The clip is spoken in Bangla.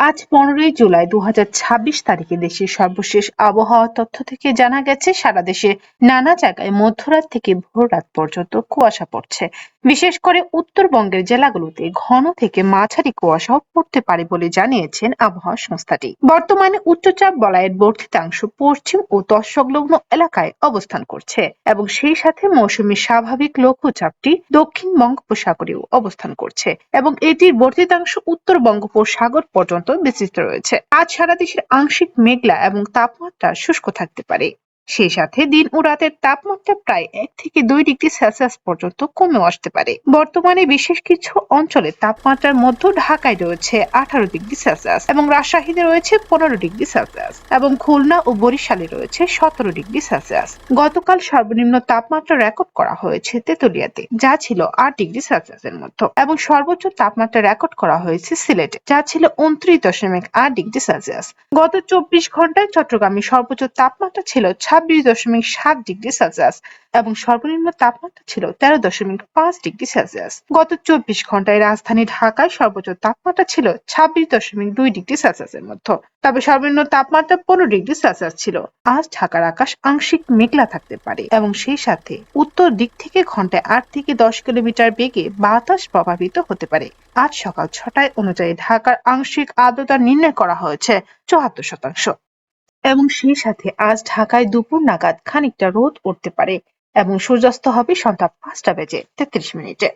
আজ পনেরোই জুলাই দু হাজার ছাব্বিশ তারিখে দেশের সর্বশেষ আবহাওয়া তথ্য থেকে জানা গেছে, সারা দেশে নানা জায়গায় মধ্যরাত থেকে ভোর রাত পর্যন্ত কুয়াশা পড়ছে। বিশেষ করে উত্তরবঙ্গের জেলাগুলোতে ঘন থেকে মাঝারি কুয়াশাও পড়তে পারে বলে জানিয়েছেন আবহাওয়া সংস্থাটি। বর্তমানে উচ্চচাপ বলয়ের বর্ধিতাংশ পশ্চিম ও তৎসংলগ্ন এলাকায় অবস্থান করছে এবং সেই সাথে মৌসুমী স্বাভাবিক লঘুচাপটি দক্ষিণ বঙ্গোপসাগরেও অবস্থান করছে এবং এটির বর্ধিতাংশ উত্তর বঙ্গোপসাগর পর্যন্ত বিস্তৃত রয়েছে। আজ সারা দেশের আংশিক মেঘলা এবং তাপমাত্রা শুষ্ক থাকতে পারে। সেই সাথে দিন ও রাতের তাপমাত্রা প্রায় এক থেকে দুই ডিগ্রি সেলসিয়াস পর্যন্ত কমেও আসতে পারে। বর্তমানে বিশেষ কিছু অঞ্চলে তাপমাত্রার মধ্য ঢাকায় রয়েছে আঠারো ডিগ্রি সেলসিয়াস এবং রাজশাহীতে রয়েছে পনেরো ডিগ্রি সেলসিয়াস এবং খুলনা ও বরিশালে রয়েছে সতেরো ডিগ্রি সেলসিয়াস। গতকাল সর্বনিম্ন তাপমাত্রা রেকর্ড করা হয়েছে তেতুলিয়াতে, যা ছিল আট ডিগ্রি সেলসিয়াসের মধ্যে এবং সর্বোচ্চ তাপমাত্রা রেকর্ড করা হয়েছে সিলেটে, যা ছিল উনত্রিশ দশমিক আট ডিগ্রি সেলসিয়াস। গত চব্বিশ ঘন্টায় চট্টগ্রামে সর্বোচ্চ তাপমাত্রা ছিল ছাব্বিশ দশমিক সাত ডিগ্রি সেলসিয়াস এবং সর্বনিম্ন তাপমাত্রা ছিল তেরো দশমিক পাঁচ ডিগ্রি সেলসিয়াস। গত চব্বিশ ঘন্টায় রাজধানী ঢাকায় সর্বোচ্চ তাপমাত্রা ছিল ছাব্বিশ দশমিক দুই ডিগ্রি সেলসিয়াসের মধ্যে, তবে সর্বনিম্ন তাপমাত্রা পনেরো ডিগ্রি সেলসিয়াস ছিল। আজ ঢাকার আকাশ আংশিক মেঘলা থাকতে পারে এবং সেই সাথে উত্তর দিক থেকে ঘন্টায় আট থেকে দশ কিলোমিটার বেগে বাতাস প্রভাবিত হতে পারে। আজ সকাল ছটায় অনুযায়ী ঢাকার আংশিক আর্দ্রতা নির্ণয় করা হয়েছে চুয়াত্তর শতাংশ। এবং সেই সাথে আজ ঢাকায় দুপুর নাগাদ খানিকটা রোদ পড়তে পারে এবং সূর্যাস্ত হবে সন্ধ্যা পাঁচটা বেজে তেত্রিশ মিনিটে।